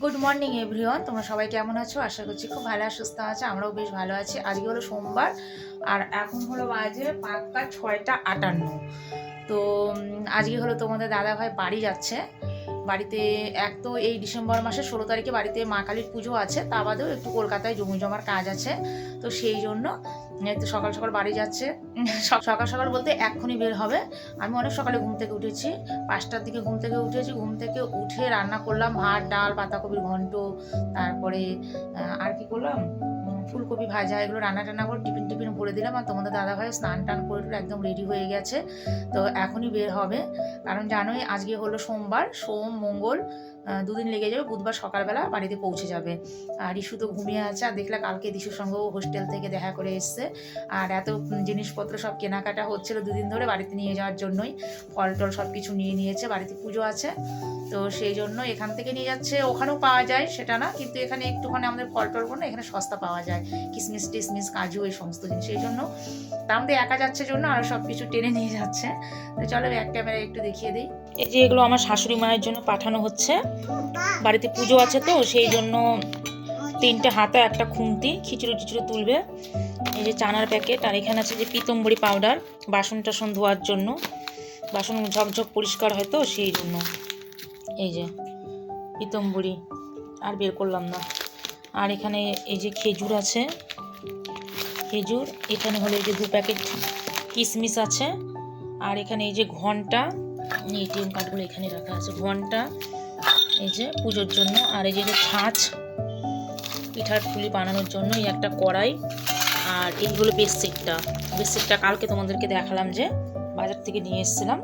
Good morning everyone তোমরা সবাই কেমন আছো? আশা করছি খুব ভালো সুস্থ আছো। আমরাও বেশ ভালো আছি। আজকে হলো সোমবার, আর এখন হলো বাজে পাক্কা ছয়টা আটান্ন। তো আজকে হলো তোমাদের দাদা ভাই বাড়ি যাচ্ছে। বাড়িতে এক তো এই ডিসেম্বর মাসের ষোলো তারিখে বাড়িতে মা কালীর পুজো আছে, তা বাদেও একটু কলকাতায় জমি জমার কাজ আছে, তো সেই জন্য একটু সকাল সকাল বাড়ি যাচ্ছে। সকাল সকাল বলতে এক্ষুনি বের হবে। আমি অনেক সকালে ঘুম থেকে উঠেছি, পাঁচটার দিকে ঘুম থেকে উঠেছি, ঘুম থেকে উঠে রান্না করলাম, ভাত, ডাল, পাতাকপির ঘন্ট, তারপরে আর কি করলাম? ফুলকপি ভাজা, এগুলো রান্না টান্না করে টিফিন টিফিন ভরে দিলাম আর তোমাদের দাদা ভাই স্নান টান করে একদম রেডি হয়ে গেছে। তো এখনই বের হবে। কারণ জানোই আজকে হলো সোমবার, সোম, মঙ্গল দুদিন লেগে যাবে, বুধবার সকালবেলা বাড়িতে পৌঁছে যাবে। আর ইস্যু তো ঘুমিয়ে আছে, আর দেখলে কালকে দিশুর সঙ্গেও হোস্টেল থেকে দেখা করে এসছে। আর এত জিনিসপত্র সব কেনাকাটা হচ্ছিল দুদিন ধরে বাড়িতে নিয়ে যাওয়ার জন্যই। ফল টল সব কিছু নিয়ে নিয়েছে, বাড়িতে পুজো আছে। তো সেই জন্য এখান থেকে নিয়ে যাচ্ছে। ওখানেও পাওয়া যায়, সেটা না। কিন্তু এখানে একটুখানি আমাদের ফল টল না, এখানে সস্তা পাওয়া যায়। কিসমিস, টিসমিস, কাজু, এই সমস্ত জিনিস সেই জন্য তার মধ্যে একা যাচ্ছে জন্য আরও সব কিছু টেনে নিয়ে যাচ্ছে। তো চলো এক ক্যামেরায় একটু দেখিয়ে দিই। এই যে এগুলো আমার শাশুড়ি মায়ের জন্য পাঠানো হচ্ছে। বাড়িতে পুজো আছে তো, সেই জন্য তিনটে হাতা, একটা খুন্তি, খিচুড়ি টিচুড়ি তুলবে। এই যে চানার প্যাকেট, আর এখানে আছে যে পিতম্বরি পাউডার, বাসন টাসন ধোয়ার জন্য। বাসন ঝকঝক পরিষ্কার হয় তো, সেই জন্য। এই যে পিতম্বরি, আর বের করলাম না। আর এখানে এই যে খেজুর আছে। খেজুর, এখানে হলো এই যে দু প্যাকেট কিশমিশ আছে। আর এখানে এই যে ঘণ্টা এটিএম কার্ডগুলো এখানে রাখা আছে, ঘণ্টা, এই যে পুজোর জন্য। আর এই যে ছাঁচ, পিঠার পুলি বানানোর জন্য এই একটা কড়াই। আর এই হলো বেডশিটটা। বেডশিটটা কালকে তোমাদেরকে দেখালাম যে বাজার থেকে নিয়ে এসেছিলাম।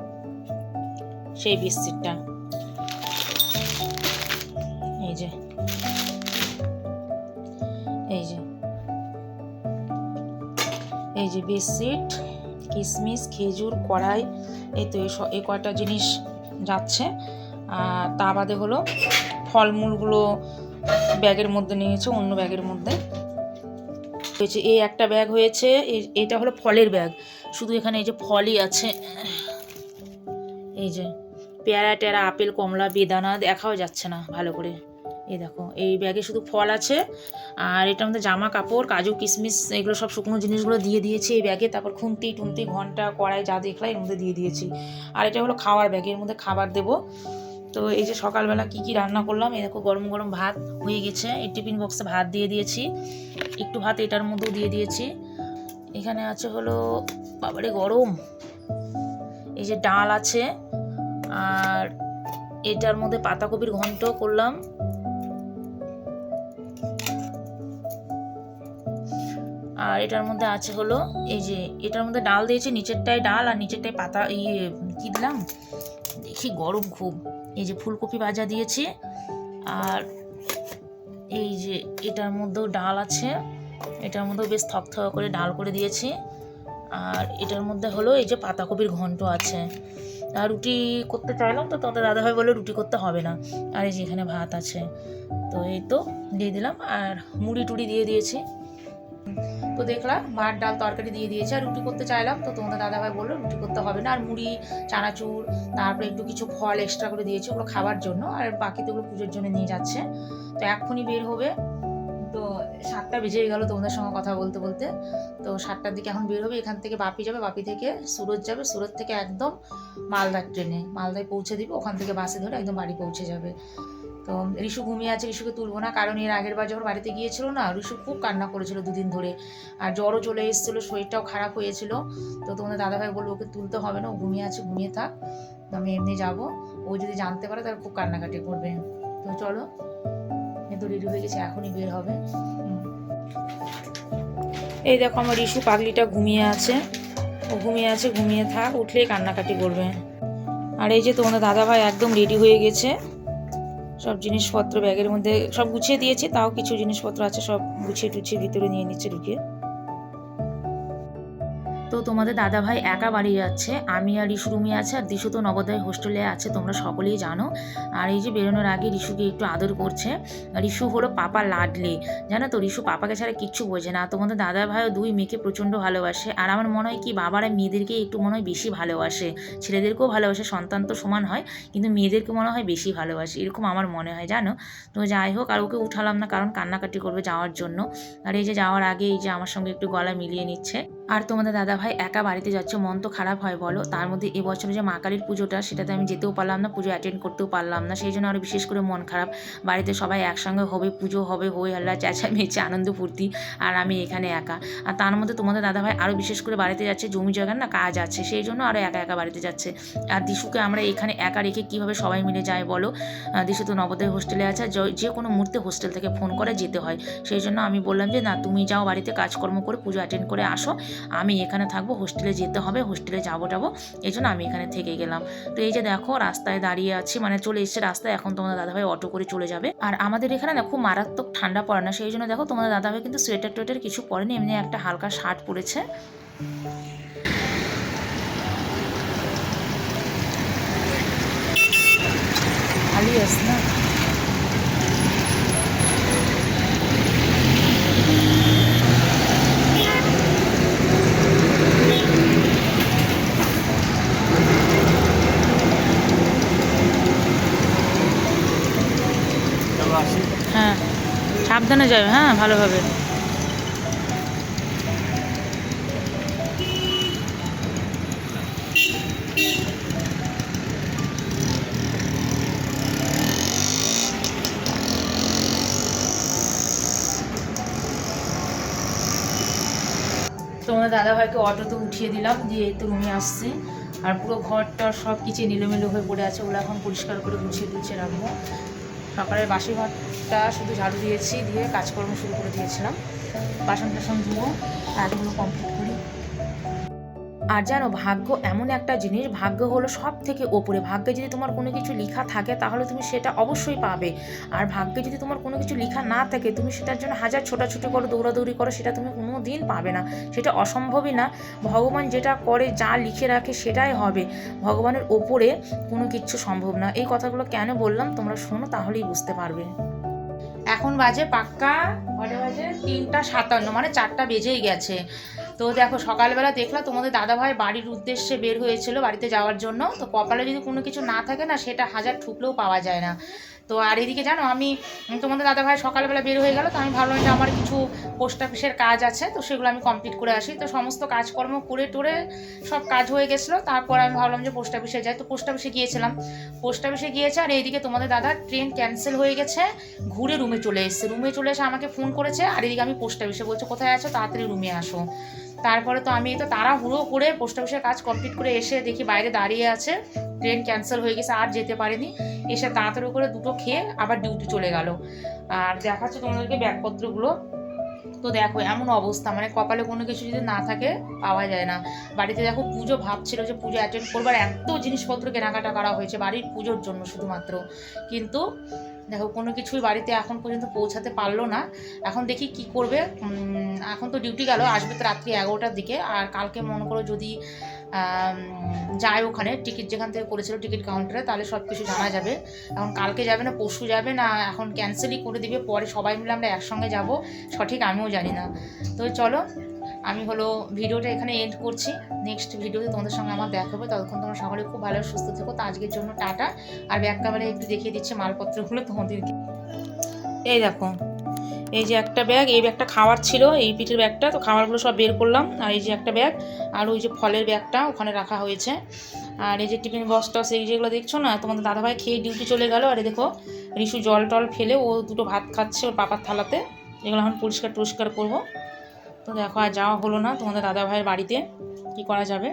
সেই বেডশিটটা। এই যে। এই যে। এই যে বেডশিট কিশমিশ খেজুর, কড়াই, এই তো এই কয়টা জিনিস যাচ্ছে। আর তা বাদে হলো ফলমূলগুলো ব্যাগের মধ্যে নিয়েছে অন্য ব্যাগের মধ্যে। হয়েছে এই একটা ব্যাগ হয়েছে এটা হলো ফলের ব্যাগ। শুধু এখানে এই যে ফলই আছে। এই যে পেয়ারা টেরা আপেল, কমলা, বেদানা দেখাও যাচ্ছে না ভালো করে। এই দেখো, এই ব্যাগে শুধু ফল আছে, আর এটার মধ্যে জামা কাপড় কাজু, কিশমিশ, এগুলো সব শুকনো জিনিসগুলো দিয়ে দিয়েছি এই ব্যাগে। তারপর খুন্তি টুন্তি, ঘণ্টা, কড়াই, যা দেখলাম এর মধ্যে দিয়ে দিয়েছি। আর এটা হলো খাওয়ার ব্যাগ, এর মধ্যে খাবার দেবো। তো এই যে সকালবেলা কি কি রান্না করলাম, এই দেখো গরম গরম ভাত হয়ে গেছে। এই টিফিন বক্সে ভাত দিয়ে দিয়েছি, একটু ভাত এটার মধ্যেও দিয়ে দিয়েছি। এখানে আছে হলো, বাবারে গরম, এই যে ডাল আছে, আর এটার মধ্যে পাতাকপির ঘন্ট করলাম। আর এটার মধ্যে আছে হলো, এই যে এটার মধ্যে ডাল দিয়েছি, নিচেরটায় ডাল আর নিচেরটায় পাতা ইয়ে কি দিলাম? দেখি, গরম খুব। এই যে ফুলকপি ভাজা দিয়েছি। আর এই যে এটার মধ্যেও ডাল আছে। এটার মধ্যেও বেশ থকথক করে ডাল করে দিয়েছি। আর এটার মধ্যে হলো এই যে পাতাকপির ঘন্ট আছে। আর রুটি করতে চাইলাম তো, তোমাদের দাদাভাই বলে রুটি করতে হবে না। আর এই যে এখানে ভাত আছে। তো এই তো দিয়ে দিলাম। আর মুড়ি টুড়ি দিয়ে দিয়েছি। তো দেখলাম ভাত ডাল তরকারি দিয়ে দিয়েছে, আর রুটি করতে চাইলাম, তো তোমাদের দাদাভাই বলল রুটি করতে হবে না, আর মুড়ি, চানাচুর, তারপরে একটু কিছু ফল এক্সট্রা করে দিয়েছে ওগুলো খাবার জন্য, আর বাকি তো ওগুলো পুজোর জন্য নিয়ে যাচ্ছে। তো এক্ষুনি বের হবে। তো সাতটা বেজে গেল তোমাদের সঙ্গে কথা বলতে বলতে। তো সাতটার দিকে এখন বের হবে, এখান থেকে বাপি যাবে, বাপি থেকে সুরত যাবে সুরত থেকে একদম মালদার ট্রেনে, মালদায় পৌঁছে দিবে, ওখান থেকে বাসে ধরে একদম বাড়ি পৌঁছে যাবে। তো রিশু ঘুমিয়ে আছে রিশুকে তুলবো না, কারণ এর আগের বার যখন বাড়িতে গিয়েছিল না রিশু খুব কান্না করেছিল দুদিন ধরে। আর জ্বরও চলে এসেছিল, শরীরটাও খারাপ হয়েছিল। তো তোমাদের দাদাভাই বলল, ওকে তুলতে হবে না, ও ঘুমিয়ে আছে, ঘুমিয়ে থাক। তো আমি এমনি যাব। ও যদি জানতে পারে, তাহলে খুব কান্নাকাটি করবে। তো চলো, এ তো রেডি হয়ে গেছে, এখনই বের হবে। এই দেখো আমার রিশু পাগলিটা ঘুমিয়ে আছে। ও ঘুমিয়ে আছে, ঘুমিয়ে থাক, উঠলেই কান্নাকাটি করবে। আর এই যে তোমাদের দাদাভাই একদম রেডি হয়ে গেছে। সব জিনিসপত্র ব্যাগের মধ্যে সব গুছিয়ে দিয়েছি, তাও কিছু জিনিসপত্র আছে সব গুছিয়ে টুছিয়ে ভিতরে নিয়ে নিচ্ছে ঢুকিয়ে। তো তোমাদের দাদা ভাই একা বাড়ি যাচ্ছে, আমি আর ঋষু রুমি আছে আর দিশু তো নবোদয় হোস্টেলে আছে, তোমরা সকলেই জানো। আর এই যে বেরোনোর আগে ঋষুকে একটু আদর করছে। ঋষু হলো পাপা লাডলে। জানো তো, ঋষু পাপাকে ছাড়া কিচ্ছু বোঝে না। তোমাদের দাদা ভাইও দুই মেয়েকে প্রচণ্ড ভালোবাসে। আর আমার মনে হয় কি, বাবারা মেয়েদেরকে একটু মনে হয় বেশি ভালোবাসে। ছেলেদেরকেও ভালোবাসে, সন্তান তো সমান হয়, কিন্তু মেয়েদেরকে মনে হয় বেশি ভালোবাসে। এরকম আমার মনে হয়, জানো? তো যাই হোক, আর ওকে উঠালাম না, কারণ কান্নাকাটি করবে যাওয়ার জন্য। আর এই যে যাওয়ার আগে এই যে আমার সঙ্গে একটু গলা মিলিয়ে নিচ্ছে। আর তোমাদের দাদা ভাই একা বাড়িতে যাচ্ছে, মন তো খারাপ হয়, বলো। তার মধ্যে এবছরে যে মা কালীর পুজোটা, সেটাতে আমি যেতেও পারলাম না, পুজো অ্যাটেন্ড করতেও পারলাম না, সেই জন্য আরও বিশেষ করে মন খারাপ। বাড়িতে সবাই একসঙ্গে হবে, পুজো হবে, হই হাল্লা, চেঁচামেচি, আনন্দ ফুর্তি, আর আমি এখানে একা। আর তার মধ্যে তোমাদের দাদা ভাই আরও বিশেষ করে বাড়িতে যাচ্ছে, জমি জায়গার না কাজ আছে, সেই জন্য আরও একা একা বাড়িতে যাচ্ছে। আর দিশুকে আমরা এখানে একা রেখে কীভাবে সবাই মিলে যায় বলো? দিশু তো নবোদয় হোস্টেলে আছে যে কোনো মুহূর্তে হোস্টেল থেকে ফোন করে যেতে হয়। সেই জন্য আমি বললাম যে, না, তুমি যাও বাড়িতে কাজকর্ম করে, পুজো অ্যাটেন্ড করে আসো। আমি এখানে থাকব হোস্টেলে যেতে হবে হোস্টেলে যাব যাব, এই জন্য আমি এখানে থেকে গেলাম। তো এই যে দেখো, রাস্তায় দাঁড়িয়ে আছি মানে চলে এসছে রাস্তায়, এখন তোমাদের দাদাভাই অটো করে চলে যাবে। আর আমাদের এখানে খুব মারাত্মক ঠান্ডা পড়ে না, সেই জন্য দেখো তোমাদের দাদাভাই কিন্তু সোয়েটার টোয়েটার কিছু পরেনি, এমনি একটা হালকা শার্ট পরেছে। আলিয়াস না হ্যাঁ সাবধানে যাবে হ্যাঁ ভালোভাবে তোমাদের দাদাভাইকে অটোতে উঠিয়ে দিলাম, দিয়ে এই তো রুমে আসছে। আর পুরো ঘরটা সব কিছু নিলোমেলো হয়ে পড়ে আছে, ওগুলো এখন পরিষ্কার করে গুছিয়ে গুছিয়ে রাখব। সকালের বাসি ভাতটা শুধু ঝাড়ু দিয়েছি, দিয়ে কাজকর্ম শুরু করে দিয়েছিলাম। বাসন টাসন ধুবো কাজগুলো কমপ্লিট আর জানো, ভাগ্য এমন একটা জিনিস, ভাগ্য হলো সব থেকে ওপরে। ভাগ্যে যদি তোমার কোনো কিছু লেখা থাকে, তাহলে তুমি সেটা অবশ্যই পাবে। আর ভাগ্যে যদি তোমার কোনো কিছু লেখা না থাকে, তুমি সেটার জন্য হাজার ছোটাছুটি করো, দৌড়াদৌড়ি করো, সেটা তুমি কোনো দিন পাবে না। সেটা অসম্ভবই না। ভগবান যেটা করে, যা লিখে রাখে, সেটাই হবে। ভগবানের ওপরে কোনো কিচ্ছু সম্ভব না। এই কথাগুলো কেন বললাম, তোমরা শোনো, তাহলেই বুঝতে পারবে। এখন বাজে পাক্কা বাজে? তিনটা সাতান্ন মানে চারটা বেজেই গেছে। তো দেখো, সকালবেলা দেখলাম তোমাদের দাদাভাই বাড়ির উদ্দেশ্যে বের হয়েছিল বাড়িতে যাওয়ার জন্য। তো কপালে যদি কোনো কিছু না থাকে না, সেটা হাজার ঠুকলেও পাওয়া যায় না। তো আর এদিকে জানো, আমি, তোমাদের দাদাভাই সকালবেলা বের হয়ে গেল, তো আমি ভাবলাম যে আমার কিছু পোস্ট অফিসের কাজ আছে, তো সেগুলো আমি কমপ্লিট করে আসি। তো সমস্ত কাজকর্ম করে টোরে সব কাজ হয়ে গেছিল, তারপর আমি ভাবলাম যে পোস্ট অফিসে যাই। তো পোস্ট অফিসে গিয়েছিলাম। পোস্ট অফিসে গিয়েছে, আর এইদিকে তোমাদের দাদা ট্রেন ক্যান্সেল হয়ে গেছে, ঘুরে রুমে চলে এসেছে। রুমে চলে এসে আমাকে ফোন করেছে, আর এদিকে আমি পোস্ট অফিসে বলছে, কোথায় আছো? তাড়াতাড়ি রুমে আসো। তারপরে তো আমি তো তাড়াহুড়ো করে পোস্ট অফিসের কাজ কমপ্লিট করে এসে দেখি বাইরে দাঁড়িয়ে আছে। ট্রেন ক্যান্সেল হয়ে গেছে, আর যেতে পারেনি। এসে তাড়াতাড়ি করে দুটো খেয়ে আবার ডিউটি চলে গেল। আর দেখাচ্ছে তোমাদেরকে ব্যাগপত্রগুলো। তো দেখো, এমন অবস্থা মানে কপালে কোনো কিছু যদি না থাকে, পাওয়া যায় না। বাড়িতে দেখো, পুজো ভাবছিল যে পুজো অ্যাটেন্ড করবার এত জিনিসপত্র কেনাকাটা করা হয়েছে বাড়ির পুজোর জন্য শুধুমাত্র। কিন্তু দেখো, কোনো কিছুই বাড়িতে এখন পর্যন্ত পৌঁছাতে পারল না। এখন দেখি কি করবে। এখন তো ডিউটি গেল, আসবে তো রাত্রি এগারোটার দিকে। আর কালকে মনে করো যদি যায় ওখানে, টিকিট যেখান থেকে করেছিল টিকিট কাউন্টারে, তাহলে সব কিছু জানা যাবে। এখন কালকে যাবে না, পরশু যাবে না, এখন ক্যান্সেলই করে দিবে। পরে সবাই মিলে আমরা একসঙ্গে যাব, সঠিক আমিও জানি না। তো চলো আমি হলো ভিডিওটা এখানে এন্ড করছি। নেক্সট ভিডিওতে তোমাদের সঙ্গে আমার দেখা হবে। ততক্ষণ তোমরা সকলে খুব ভালো সুস্থ থেকো। তো আজকের জন্য টাটা। আর ব্যাগ ক্যামেরায় একটু দেখিয়ে দিচ্ছে মালপত্রগুলো তোমাদেরকে। এই দেখো, এই যে একটা ব্যাগ এই ব্যাগটা খাওয়ার ছিল, এই পিঠের ব্যাগটা তো খাবারগুলো সব বের করলাম। আর এই যে একটা ব্যাগ আর ওই যে ফলের ব্যাগটা ওখানে রাখা হয়েছে। আর এই যে টিফিন বক্স টক্স, এই যেগুলো দেখছ না, তোমাদের দাদাভাই খেয়ে ডিউটি চলে গেল। আর দেখো রিশু জল টল ফেলে ও দুটো ভাত খাচ্ছে ওর পাপার থালাতে। এগুলো এখন পরিষ্কার টরিষ্কার করব। তো দেখো, আর যাওয়া হলো না তোমাদের দাদা ভাইয়ের বাড়িতে। কি করা যাবে?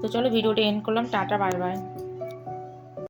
তো চলো, ভিডিওটা এন্ড করলাম। Tata, bye bye.